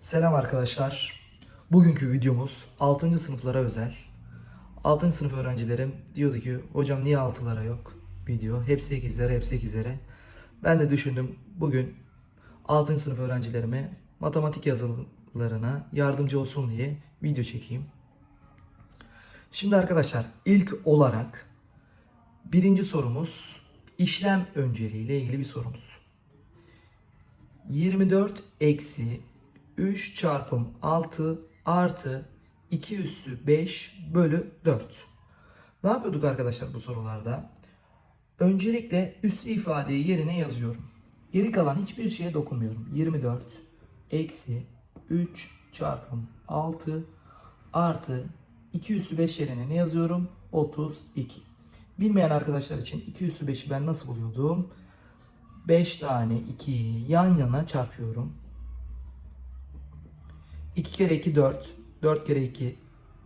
Selam arkadaşlar. Bugünkü videomuz 6. sınıflara özel. 6. sınıf öğrencilerim diyordu ki hocam niye 6'lara yok video. Hepsi 8'lere, hepsi 8'lere. Ben de düşündüm bugün 6. sınıf öğrencilerime matematik yazılarına yardımcı olsun diye video çekeyim. Şimdi arkadaşlar ilk olarak birinci sorumuz işlem önceliğiyle ilgili bir sorumuz. 24 eksi 3 çarpım 6 artı 2 üssü 5 bölü 4. Ne yapıyorduk arkadaşlar bu sorularda? Öncelikle üssü ifadeyi yerine yazıyorum. Geri kalan hiçbir şeye dokunmuyorum. 24 eksi 3 çarpım 6 artı 2 üssü 5 yerine ne yazıyorum? 32. Bilmeyen arkadaşlar için 2 üssü 5'i ben nasıl buluyordum? 5 tane 2'yi yan yana çarpıyorum. 2 kere 2 4, 4 kere 2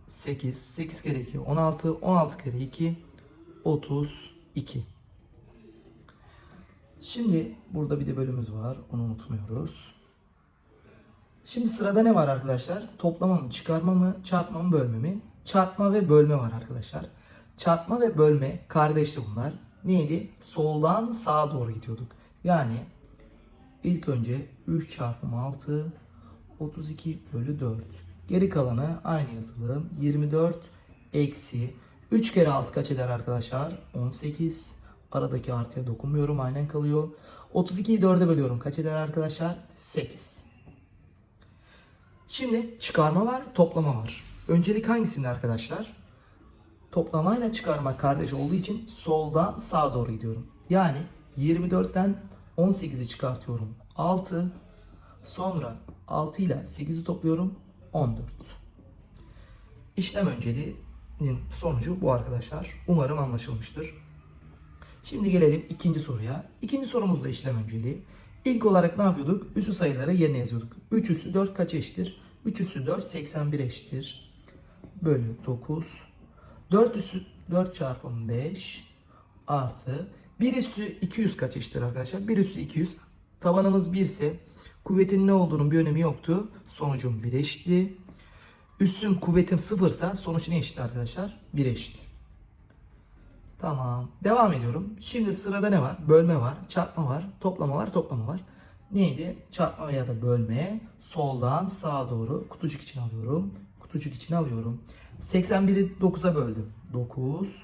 8, 8 kere 2 16, 16 kere 2 32. Şimdi burada bir de bölümümüz var. Onu unutmuyoruz. Şimdi sırada ne var arkadaşlar? Toplama mı, çıkarma mı, çarpma mı, bölme mi? Çarpma ve bölme var arkadaşlar. Çarpma ve bölme kardeşti bunlar. Neydi? Soldan sağa doğru gidiyorduk. Yani ilk önce 3 çarpım 6 32 bölü 4. Geri kalanı aynı yazalım. 24 eksi 3 kere 6 kaç eder arkadaşlar? 18. Aradaki artıya dokunmuyorum. Aynen kalıyor. 32'yi 4'e bölüyorum. Kaç eder arkadaşlar? 8. Şimdi çıkarma var, toplama var. Öncelik hangisinde arkadaşlar? Toplamayla çıkarma kardeş olduğu için soldan sağa doğru gidiyorum. Yani 24'ten 18'i çıkartıyorum. 6. Sonra 6 ile 8'i topluyorum. 14. İşlem önceliğinin sonucu bu arkadaşlar. Umarım anlaşılmıştır. Şimdi gelelim ikinci soruya. İkinci sorumuzda işlem önceliği. İlk olarak ne yapıyorduk? Üssü sayıları yerine yazıyorduk. 3 üssü 4 kaç eşittir? 3 üssü 4 81 eşittir. Bölü 9. 4 üssü 4 çarpım 5 artı 1 üssü 200 kaç eşittir arkadaşlar? 1 üssü 200. Tabanımız 1 ise kuvvetin ne olduğunun bir önemi yoktu. Sonucum 1 eşitti. Üssüm kuvvetim 0 ise sonuç ne eşit arkadaşlar? 1 eşit. Tamam. Devam ediyorum. Şimdi sırada ne var? Bölme var, çarpma var, toplama var, toplama var. Neydi? Çarpma ya da bölme. Soldan sağa doğru kutucuk için alıyorum. Kutucuk için alıyorum. 81'i 9'a böldüm. 9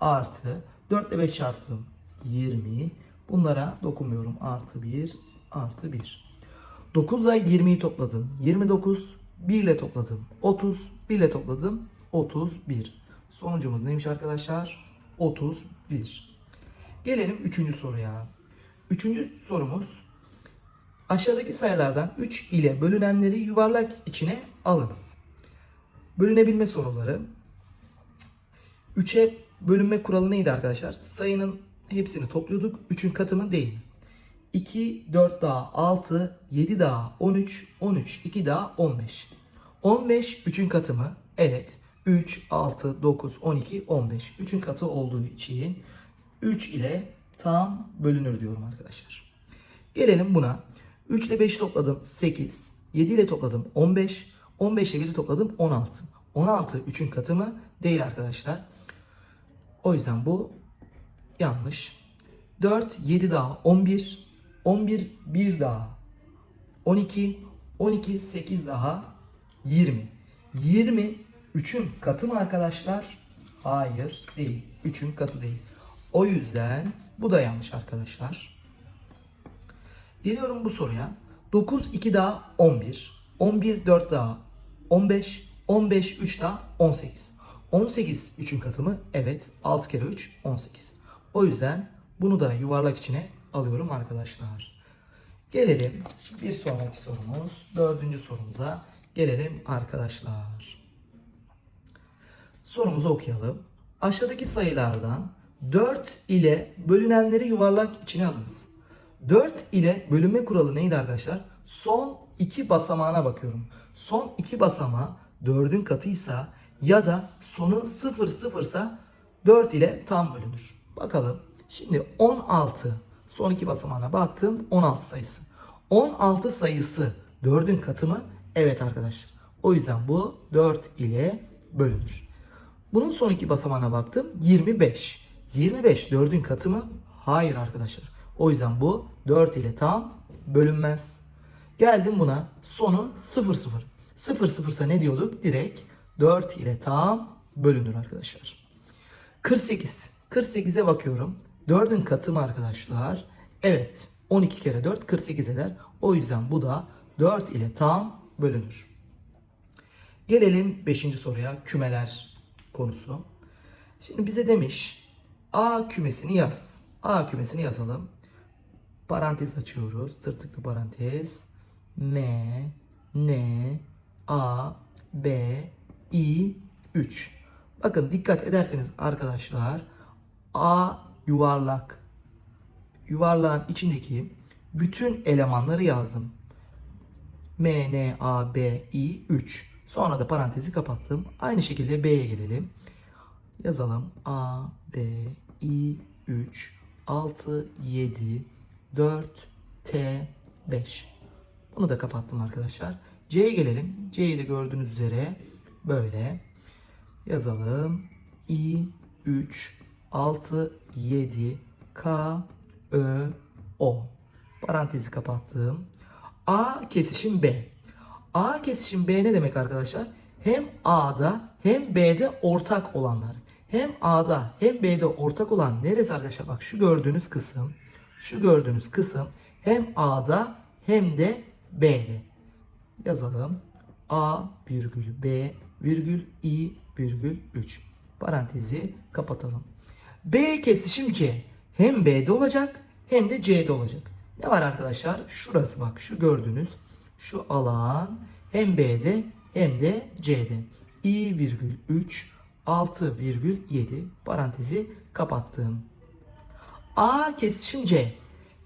artı 4 ile 5 çarptım. 20. Bunlara dokunmuyorum. Artı 1 artı 1. 9 ile 20'yi topladım. 29. 1 ile topladım. 30. 1 ile topladım. 31. Sonucumuz neymiş arkadaşlar? 31. Gelelim 3. soruya. 3. sorumuz aşağıdaki sayılardan 3 ile bölünenleri yuvarlak içine alınız. Bölünebilme soruları. 3'e bölünme kuralı neydi arkadaşlar? Sayının hepsini topluyorduk. 3'ün katı mı değil. 2, 4 daha 6, 7 daha 13, 13, 2 daha 15. 15 3'ün katı mı? Evet. 3, 6, 9, 12, 15. 3'ün katı olduğu için 3 ile tam bölünür diyorum arkadaşlar. Gelelim buna. 3 ile 5 topladım 8. 7 ile topladım 15. 15 ile 1'i topladım 16. 16 3'ün katı mı? Değil arkadaşlar. O yüzden bu yanlış. 4, 7 daha 11. 11, 1 daha 12. 12, 8 daha 20. 20 3'ün katı mı arkadaşlar? Hayır değil. 3'ün katı değil. O yüzden bu da yanlış arkadaşlar. Geliyorum bu soruya. 9 2 daha 11. 11 4 daha 15. 15 3 daha 18. 18 3'ün katı mı? Evet. 6 kere 3 18. O yüzden bunu da yuvarlak içine alıyorum arkadaşlar. Gelelim bir sonraki sorumuz. Dördüncü sorumuza gelelim arkadaşlar. Sorumuzu okuyalım. Aşağıdaki sayılardan 4 ile bölünenleri yuvarlak içine alınız. 4 ile bölünme kuralı neydi arkadaşlar? Son iki basamağına bakıyorum. Son iki basamağı 4'ün katıysa ya da sonu 0 0 ise 4 ile tam bölünür. Bakalım. Şimdi 16 son iki basamağına baktım 16 sayısı. 16 sayısı 4'ün katı mı? Evet arkadaşlar. O yüzden bu 4 ile bölünür. Bunun son iki basamağına baktım. 25. 25 4'ün katı mı? Hayır arkadaşlar. O yüzden bu 4 ile tam bölünmez. Geldim buna. Sonu 0 0. 0 0 ise ne diyorduk? Direkt 4 ile tam bölünür arkadaşlar. 48. 48'e bakıyorum. 4'ün katı mı arkadaşlar? Evet. 12 kere 4 48 eder. O yüzden bu da 4 ile tam bölünür. Gelelim 5. soruya. Kümeler konusu. Şimdi bize demiş A kümesini yaz. A kümesini yazalım. Parantez açıyoruz. Tırtıklı parantez. M, N, A, B, I, 3. Bakın dikkat ederseniz arkadaşlar A yuvarlak. Yuvarlağın içindeki bütün elemanları yazdım. M, N, A, B, I, 3. Sonra da parantezi kapattım. Aynı şekilde B'ye gelelim. Yazalım. A, B, I, 3, 6, 7, 4, T, 5. Bunu da kapattım arkadaşlar. C'ye gelelim. C'yi de gördüğünüz üzere böyle yazalım. I, 3, 6, 7, K, Ö, O. Parantezi kapattım. A kesişim B. A kesişim B ne demek arkadaşlar? Hem A'da hem B'de ortak olanlar. Hem A'da hem B'de ortak olan neresi arkadaşlar? Bak şu gördüğünüz kısım. Şu gördüğünüz kısım hem A'da hem de B'de. Yazalım. A virgül B virgül I virgül 3. Parantezi kapatalım. B kesişim C. Hem B'de olacak hem de C'de olacak. Ne var arkadaşlar? Şurası bak şu gördüğünüz şu alan hem B'de hem de C'de. I virgül 3 6 virgül 7 parantezi kapattım. A kesişim C.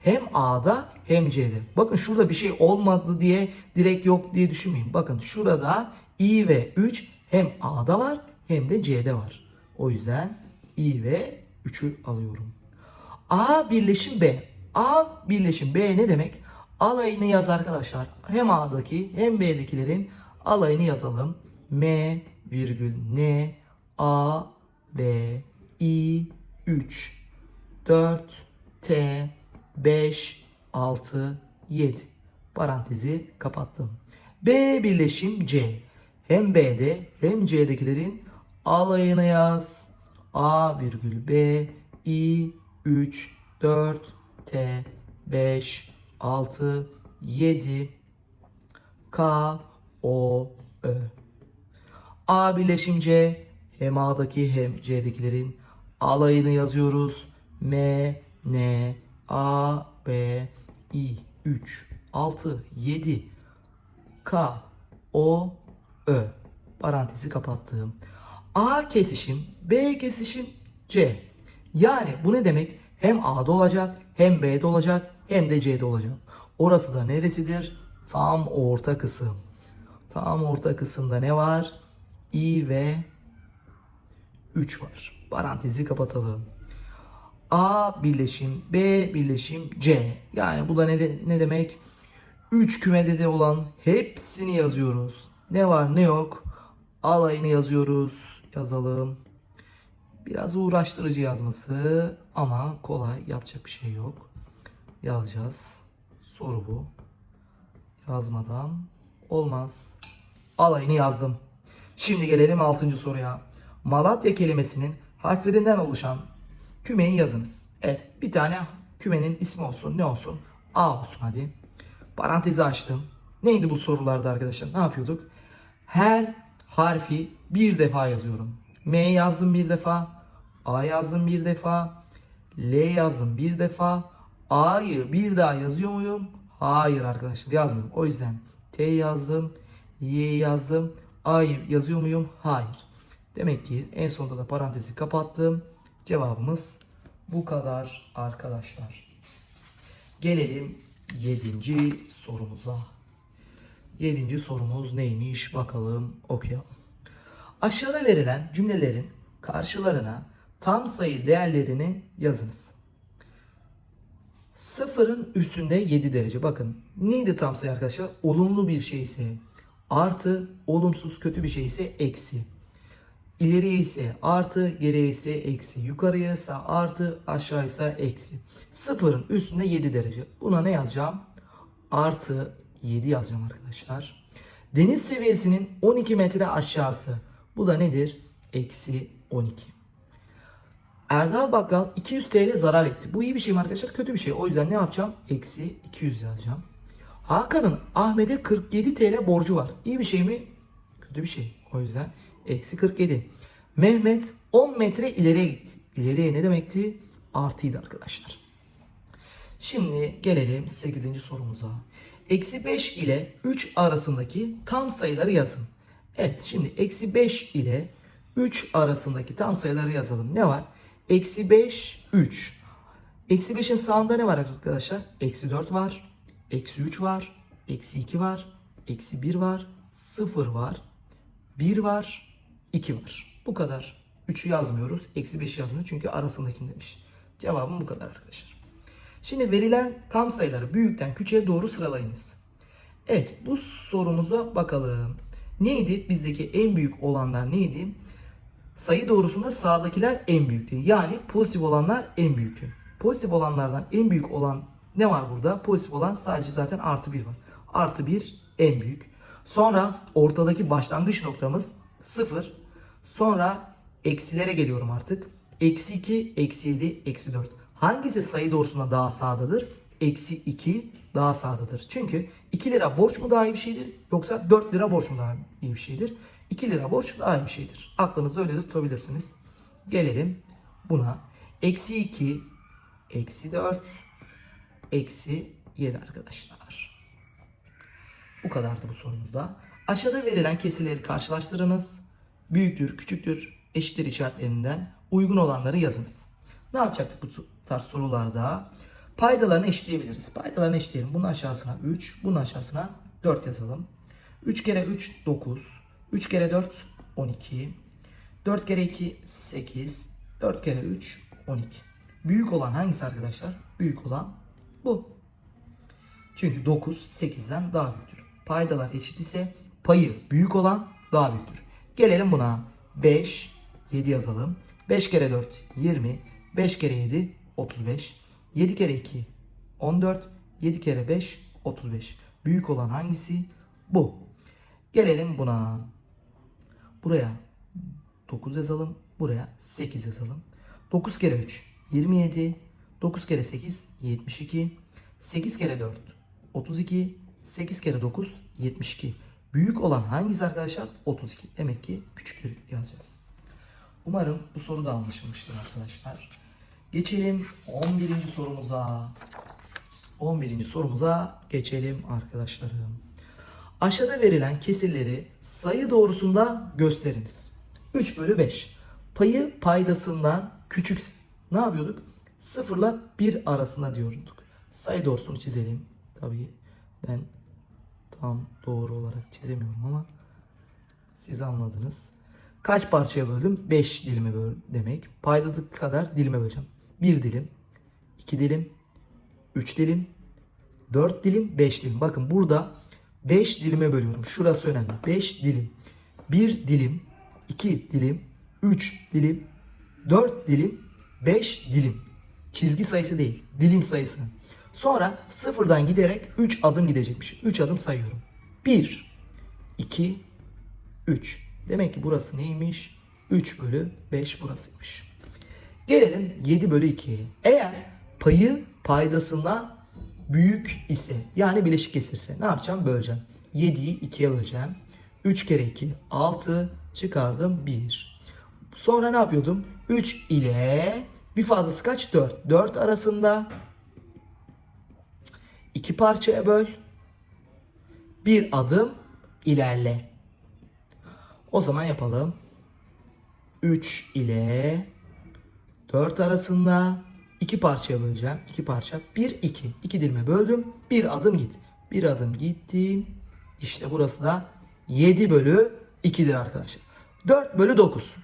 Hem A'da hem C'de. Bakın şurada bir şey olmadı diye direkt yok diye düşünmeyin. Bakın şurada I ve 3 hem A'da var hem de C'de var. O yüzden I ve 3'ü alıyorum. A birleşim B. A birleşim B ne demek? Alayını yaz arkadaşlar. Hem A'daki hem B'dekilerin alayını yazalım. M virgül N A B I 3 4 T 5 6 7 parantezi kapattım. B birleşim C. Hem B'de hem C'dekilerin alayını yaz. A virgül B I 3 4 T 5 6 7 K O Ö A birleşim C hem A'daki hem C'dekilerin alayını yazıyoruz. M N A B I 3 6 7 K O Ö parantezi kapattım. A kesişim B kesişim C. Yani bu ne demek? Hem A'da olacak, hem B'de olacak, hem de C'de olacak. Orası da neresidir? Tam orta kısım. Tam orta kısımda ne var? I ve 3 var. Parantezi kapatalım. A birleşim B birleşim C. Yani bu da ne, de- ne demek? 3 kümede de olan hepsini yazıyoruz. Ne var ne yok? Alayını yazıyoruz. Yazalım. Biraz uğraştırıcı yazması ama kolay yapacak bir şey yok. Yazacağız. Soru bu. Yazmadan olmaz. Alayını yazdım. Şimdi gelelim 6. soruya. Malatya kelimesinin harflerinden oluşan kümeyi yazınız. Evet bir tane kümenin ismi olsun. Ne olsun? A olsun hadi. Parantezi açtım. Neydi bu sorularda arkadaşlar? Ne yapıyorduk? Her harfi bir defa yazıyorum. M yazdım bir defa. A yazdım bir defa. L yazdım bir defa. A'yı bir daha yazıyor muyum? Hayır arkadaşlar yazmıyorum. O yüzden T yazdım. Y yazdım. A'yı yazıyor muyum? Hayır. Demek ki en sonunda da parantezi kapattım. Cevabımız bu kadar arkadaşlar. Gelelim 7. sorumuza. 7. sorumuz neymiş bakalım okuyalım. Aşağıda verilen cümlelerin karşılarına tam sayı değerlerini yazınız. Sıfırın üstünde 7 derece. Bakın neydi tam sayı arkadaşlar? Olumlu bir şey ise Artı olumsuz kötü bir şey ise eksi. İleriye ise artı, geriye ise eksi. Yukarıya ise artı, aşağı ise eksi. Sıfırın üstünde 7 derece. Buna ne yazacağım? Artı 7 yazacağım arkadaşlar. Deniz seviyesinin 12 metre aşağısı. Bu da nedir? Eksi 12. Erdal Bakkal 200 TL zarar etti. Bu iyi bir şey mi arkadaşlar? Kötü bir şey. O yüzden ne yapacağım? Eksi 200 yazacağım. Hakan'ın Ahmet'e 47 TL borcu var. İyi bir şey mi? Kötü bir şey. O yüzden eksi 47. Mehmet 10 metre ileriye gitti. İleriye ne demekti? Artıydı arkadaşlar. Şimdi gelelim 8. sorumuza. Eksi 5 ile 3 arasındaki tam sayıları yazın. Evet şimdi eksi 5 ile 3 arasındaki tam sayıları yazalım. Ne var? Eksi 5, 3. Eksi 5'in sağında ne var arkadaşlar? Eksi 4 var. Eksi 3 var. Eksi 2 var. Eksi 1 var. 0 var. 1 var. 2 var. Bu kadar. 3'ü yazmıyoruz. Eksi 5 yazmıyoruz. Çünkü arasındakini demiş. Cevabım bu kadar arkadaşlar. Şimdi verilen tam sayıları büyükten küçüğe doğru sıralayınız. Evet bu sorumuza bakalım. Neydi? Bizdeki en büyük olanlar neydi? Sayı doğrusunda sağdakiler en büyüktü. Yani pozitif olanlar en büyüktü. Pozitif olanlardan en büyük olan ne var burada? Pozitif olan sadece zaten artı 1 var. Artı 1 en büyük. Sonra ortadaki başlangıç noktamız 0. Sonra eksilere geliyorum artık. Eksi 2, eksi 7, eksi 4. Hangisi sayı doğrusunda daha sağdadır? Eksi 2 daha sağdadır. Çünkü 2 lira borç mu daha iyi bir şeydir? Yoksa 4 lira borç mu daha iyi bir şeydir? 2 lira borç daha iyi bir şeydir. Aklınızda öyle de tutabilirsiniz. Gelelim buna. Eksi 2, eksi 4, eksi 7 arkadaşlar. Bu kadardı bu sorumuzda. Aşağıda verilen kesirleri karşılaştırınız. Büyüktür, küçüktür, eşittir işaretlerinden uygun olanları yazınız. Ne yapacaktık bu tarz sorularda? Paydalarını eşitleyebiliriz. Paydalarını eşitleyelim. Bunun aşağısına 3, bunun aşağısına 4 yazalım. 3 kere 3 9, 3 kere 4 12, 4 kere 2 8, 4 kere 3 12. Büyük olan hangisi arkadaşlar? Büyük olan bu. Çünkü 9 8'den daha büyüktür. Paydalar eşit ise payı büyük olan daha büyüktür. Gelelim buna. 5 7 yazalım. 5 kere 4 20. 5 kere 7 35. 7 kere 2 14. 7 kere 5 35. Büyük olan hangisi? Bu. Gelelim buna. Buraya 9 yazalım. Buraya 8 yazalım. 9 kere 3 27. 9 kere 8 72. 8 kere 4 32. 8 kere 9 72. Büyük olan hangisi arkadaşlar? 32. Demek ki küçükleri yazacağız. Umarım bu soru da anlaşılmıştır arkadaşlar. Geçelim 11. sorumuza. 11. sorumuza geçelim arkadaşlarım. Aşağıda verilen kesirleri sayı doğrusunda gösteriniz. 3 bölü 5. Payı paydasından küçük. Ne yapıyorduk? 0 ile 1 arasında diyorduk. Sayı doğrusunu çizelim. Tabii ben tam doğru olarak çizemiyorum ama siz anladınız. Kaç parçaya böldüm? 5 dilime böl demek. Paydadık kadar dilime böleceğim. 1 dilim, 2 dilim, 3 dilim, 4 dilim, 5 dilim. Bakın burada 5 dilime bölüyorum. Şurası önemli. 5 dilim. 1 dilim, 2 dilim, 3 dilim, 4 dilim, 5 dilim. Çizgi sayısı değil, dilim sayısı. Sonra sıfırdan giderek 3 adım gidecekmiş. 3 adım sayıyorum. 1, 2, 3. Demek ki burası neymiş? 3 bölü 5 burasıymış. Gelelim 7 bölü 2'ye. Eğer payı paydasından büyük ise yani bileşik kesirse ne yapacağım? Böleceğim. 7'yi 2'ye böleceğim. 3 kere 2 6 çıkardım 1. Sonra ne yapıyordum? 3 ile bir fazlası kaç? 4. 4 arasında iki parçaya böl. Bir adım ilerle. O zaman yapalım. 3 ile 4 arasında iki parçaya böleceğim. İki parça. 1 2. İki dilime böldüm. Bir adım git. Bir adım gittim. İşte burası da 7 bölü 2'dir arkadaşlar. 4 bölü 9.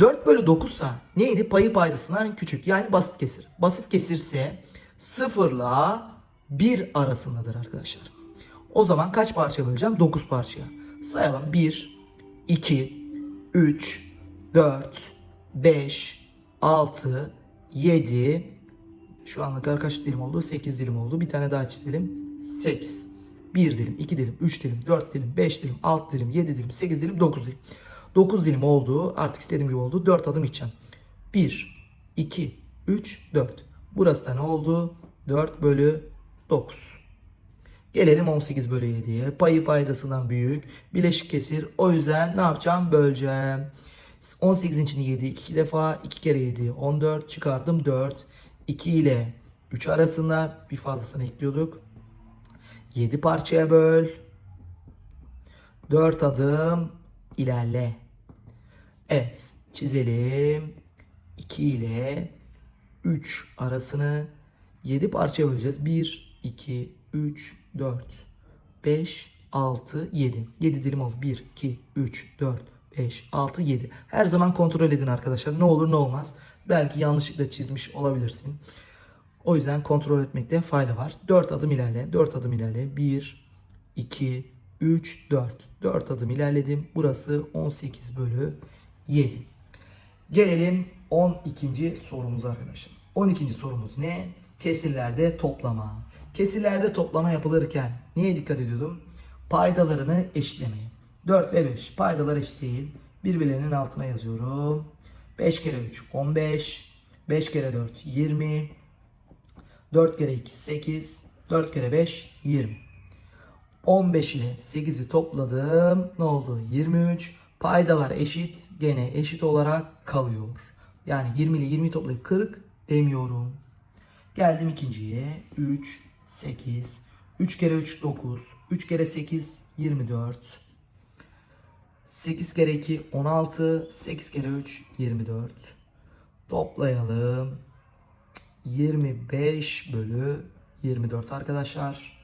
4 bölü 9 ise neydi? Payı paydasından küçük. Yani basit kesir. Basit kesirse 0 ile 1 arasındadır arkadaşlar. O zaman kaç parça böleceğim? 9 parçaya. Sayalım 1, 2, 3, 4, 5, 6, 7, şu ana kadar kaç dilim oldu? 8 dilim oldu. Bir tane daha çizelim. 8. 1 dilim, 2 dilim, 3 dilim, 4 dilim, 5 dilim, 6 dilim, 7 dilim, 8 dilim, 9 dilim. 9 dilim oldu. Artık istediğim gibi oldu. 4 adım içeceğim. 1, 2, 3, 4. Burası da ne oldu? 4 bölü 9. Gelelim 18 bölü 7'ye. Payı paydasından büyük. Bileşik kesir. O yüzden ne yapacağım? Böleceğim. 18'in içini 7 2 defa. 2 kere 7 14. Çıkardım 4. 2 ile 3 arasında bir fazlasını ekliyorduk. 7 parçaya böl. 4 adım ilerle. Evet çizelim. 2 ile 3 arasını 7 parçaya böleceğiz. 1, 2, 3, 4, 5, 6, 7. 7 dilim oldu. 1, 2, 3, 4, 5, 6, 7. Her zaman kontrol edin arkadaşlar. Ne olur ne olmaz. Belki yanlışlıkla çizmiş olabilirsin. O yüzden kontrol etmekte fayda var. 4 adım ilerle. 4 adım ilerle. 1, 2, 3, 4. 4 adım ilerledim. Burası 18 bölü 7. Gelelim 12. sorumuza arkadaşlar. 12. sorumuz ne? Kesirlerde toplama. Kesirlerde toplama yapılırken neye dikkat ediyordum? Paydalarını eşitlemeye. 4 ve 5 paydalar eşit değil. Birbirlerinin altına yazıyorum. 5 kere 3 15. 5 kere 4 20. 4 kere 2 8. 4 kere 5 20. 15 ile 8'i topladım. Ne oldu? 23. Paydalar eşit. Gene eşit olarak kalıyor. Yani 20 ile 20'yi toplayıp 40 demiyorum. Geldim ikinciye. 3, 8. 3 kere 3 9. 3 kere 8 24. 8 kere 2 16. 8 kere 3 24. Toplayalım. 25 bölü 24 arkadaşlar.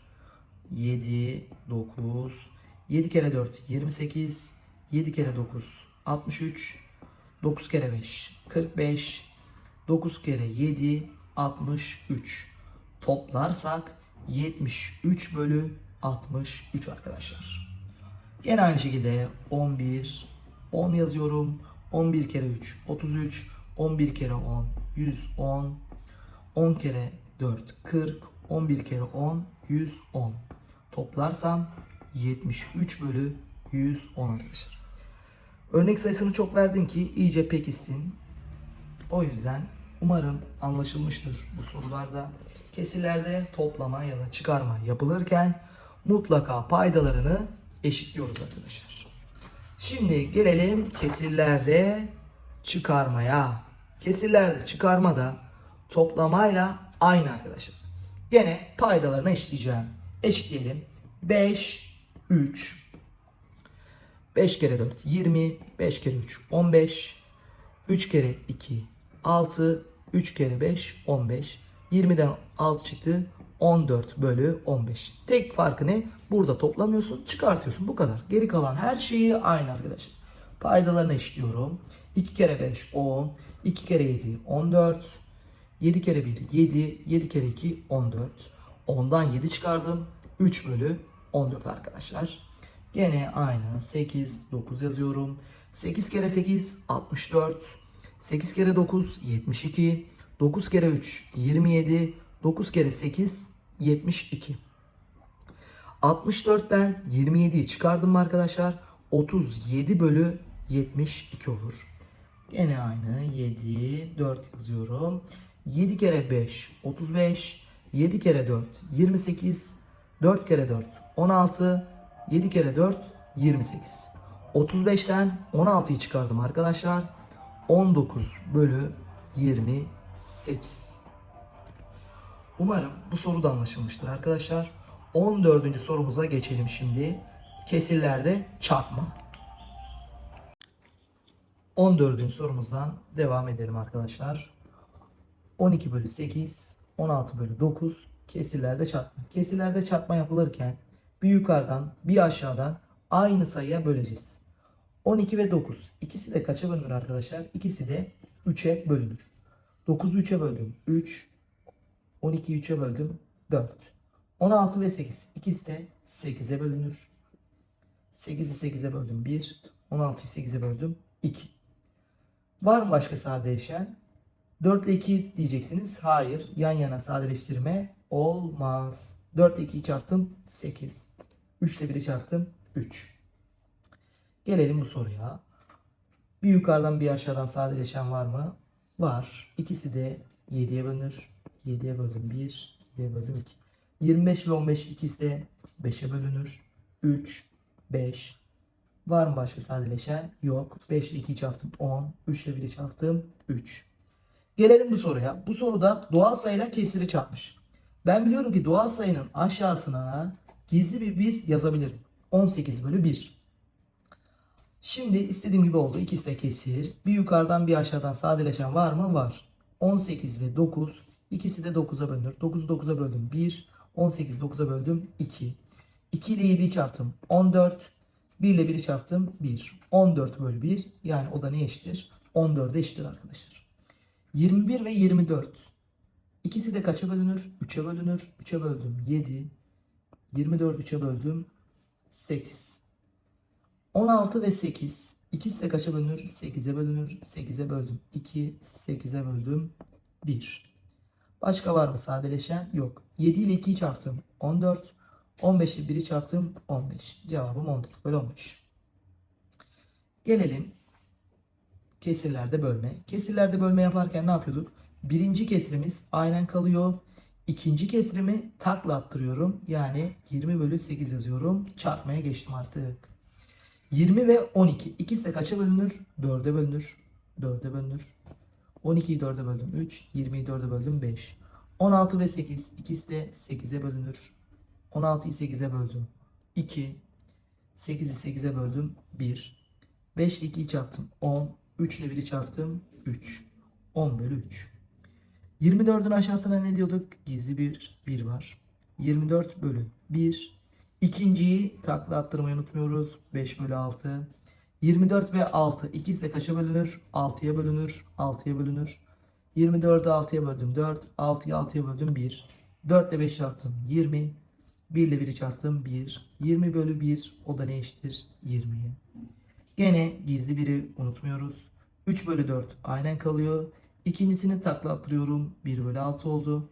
7, 9, 7 kere 4, 28, 7 kere 9, 63, 9 kere 5, 45, 9 kere 7, 63. Toplarsak 73 bölü 63 arkadaşlar. Yine aynı şekilde 11, 10 yazıyorum. 11 kere 3, 33, 11 kere 10, 110, 10 kere 4 40 11 kere 10 110 toplarsam 73 bölü 110 arkadaşlar. Örnek sayısını çok verdim ki iyice pekişsin. O yüzden umarım anlaşılmıştır bu sorularda. Kesirlerde toplama ya da çıkarma yapılırken mutlaka paydalarını eşitliyoruz arkadaşlar. Şimdi gelelim kesirlerde çıkarmaya. Kesirlerde çıkarma da toplamayla aynı arkadaşlar. Gene paydalarını eşitleyeceğim. Eşitleyelim. 5, 3, 5 kere 4, 20, 5 kere 3, 15, 3 kere 2, 6, 3 kere 5, 15. 20'den 6 çıktı. 14 bölü 15. Tek farkı ne? Burada toplamıyorsun, çıkartıyorsun. Bu kadar. Geri kalan her şeyi aynı arkadaşlar. Paydalarını eşitliyorum. 2 kere 5 10. 2 kere 7 14. 7 kere 1 7. 7 kere 2 14. 10'dan 7 çıkardım. 3 bölü 14 arkadaşlar. Gene aynı 8 9 yazıyorum. 8 kere 8 64. 8 kere 9 72. 9 kere 3 27. 9 kere 8 72. 64'ten 27'yi çıkardım arkadaşlar? 37 bölü 72 olur. Gene aynı 7 4 yazıyorum. 7 kere 5 35 7 kere 4 28 4 kere 4 16 7 kere 4 28 35'ten 16'yı çıkardım arkadaşlar. 19 bölü 28. Umarım bu soru da anlaşılmıştır arkadaşlar. 14. sorumuza geçelim şimdi. Kesirlerde çarpma. 14. sorumuzdan devam edelim arkadaşlar. 12 bölü 8, 16 bölü 9 kesirlerde çarpma. Kesirlerde çarpma yapılırken bir yukarıdan bir aşağıdan aynı sayıya böleceğiz. 12 ve 9 ikisi de kaça bölünür arkadaşlar? İkisi de 3'e bölünür. 9'u 3'e böldüm 3, 12'yi 3'e böldüm 4. 16 ve 8 ikisi de 8'e bölünür. 8'i 8'e böldüm 1. 16'yı 8'e böldüm 2. Var mı başka sadeleşen? 4 ile 2 diyeceksiniz. Hayır. Yan yana sadeleştirme olmaz. 4 ile 2'yi çarptım 8. 3 ile 1'i çarptım 3. Gelelim bu soruya. Bir yukarıdan bir aşağıdan sadeleşen var mı? Var. İkisi de 7'ye bölünür. 7'ye böldüm 1, 7'ye böldüm 2. 25 ve 15 ikisi de 5'e bölünür. 3, 5. Var mı başka sadeleşen? Yok. 5 ile 2'yi çarptım 10. 3 ile 1'i çarptım 3. Gelelim bu soruya. Bu soruda doğal sayıyla kesiri çarpmış. Ben biliyorum ki doğal sayının aşağısına gizli bir 1 yazabilirim. 18 bölü 1. Şimdi istediğim gibi oldu. İkisi de kesir. Bir yukarıdan bir aşağıdan sadeleşen var mı? Var. 18 ve 9. İkisi de 9'a bölünür. 9'u 9'a böldüm 1. 18'i 9'a böldüm 2. 2 ile 7'yi çarptım 14. 1 ile 1'i çarptım 1. 14 bölü 1. Yani o da ne eşittir? 14'e eşittir arkadaşlar. 21 ve 24. İkisi de kaça bölünür? 3'e bölünür. 3'e böldüm 7. 24 3'e böldüm 8. 16 ve 8. İkisi de kaça bölünür? 8'e bölünür. 8'e böldüm 2. 8'e böldüm 1. Başka var mı sadeleşen? Yok. 7 ile 2'yi çarptım 14. 15 ile 1'i çarptım 15. Cevabım 14 bölü 15. Gelelim kesirlerde bölme. Kesirlerde bölme yaparken ne yapıyorduk? Birinci kesrimiz aynen kalıyor. İkinci kesrimi takla attırıyorum. Yani 20 bölü 8 yazıyorum. Çarpmaya geçtim artık. 20 ve 12. İkisi de kaça bölünür? 4'e bölünür. 4'e bölünür. 12'yi 4'e böldüm 3. 20'yi 4'e böldüm 5. 16 ve 8. İkisi de 8'e bölünür. 16'yı 8'e böldüm 2. 8'i 8'e böldüm 1. 5 ile 2'yi çarptım 10. 3 ile 1'i çarptım 3. 10 bölü 3. 24'ün aşağısına ne diyorduk? Gizli bir 1 var. 24 bölü 1. İkinciyi takla attırmayı unutmuyoruz. 5 bölü 6. 24 ve 6. İkisi de kaça bölünür? 6'ya bölünür. 6'ya bölünür. 24'ü 6'ya böldüm 4. 6'yı 6'ya böldüm 1. 4 ile 5 çarptım 20. 1 ile 1'i çarptım 1. 20 bölü 1 o da ne eşittir? 20'ye. Gene gizli biri unutmuyoruz. 3 bölü 4 aynen kalıyor. İkincisini takla attırıyorum. 1 bölü 6 oldu.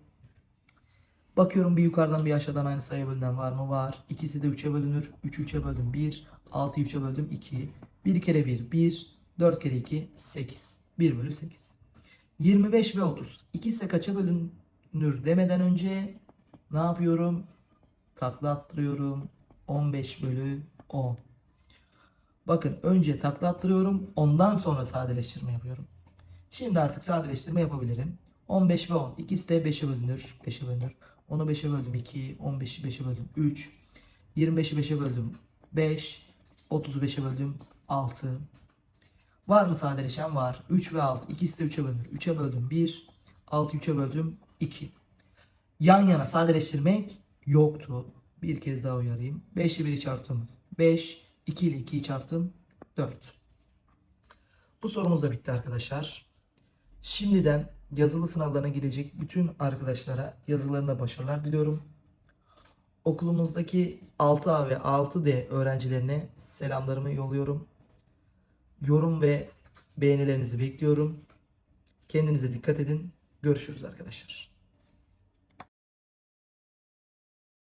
Bakıyorum bir yukarıdan bir aşağıdan aynı sayı bölünen var mı? Var. İkisi de 3'e bölünür. 3'ü 3'e böldüm 1. 6'yı 3'e böldüm 2. 1 kere 1 1. 4 kere 2 8. 1 bölü 8. 25 ve 30. İkisi kaça bölünür demeden önce ne yapıyorum? Takla attırıyorum. 15 bölü 10. Bakın önce takla attırıyorum. Ondan sonra sadeleştirme yapıyorum. Şimdi artık sadeleştirme yapabilirim. 15 ve 10. İkisi de 5'e bölünür. 5'e bölünür. 10'u 5'e böldüm 2. 15'i 5'e böldüm 3. 25'i 5'e böldüm 5. 30'u 5'e böldüm 6. Var mı sadeleşen? Var. 3 ve 6. İkisi de 3'e bölünür. 3'e böldüm 1. 6'yı 3'e böldüm 2. Yan yana sadeleştirmek yoktu. Bir kez daha uyarayım. 5 ile 1'i çarptım 5. 2 ile 2'yi çarptım 4. Bu sorumuz da bitti arkadaşlar. Şimdiden yazılı sınavlarına girecek bütün arkadaşlara yazılarına başarılar diliyorum. Okulumuzdaki 6A ve 6D öğrencilerine selamlarımı yolluyorum. Yorum ve beğenilerinizi bekliyorum. Kendinize dikkat edin. Görüşürüz arkadaşlar.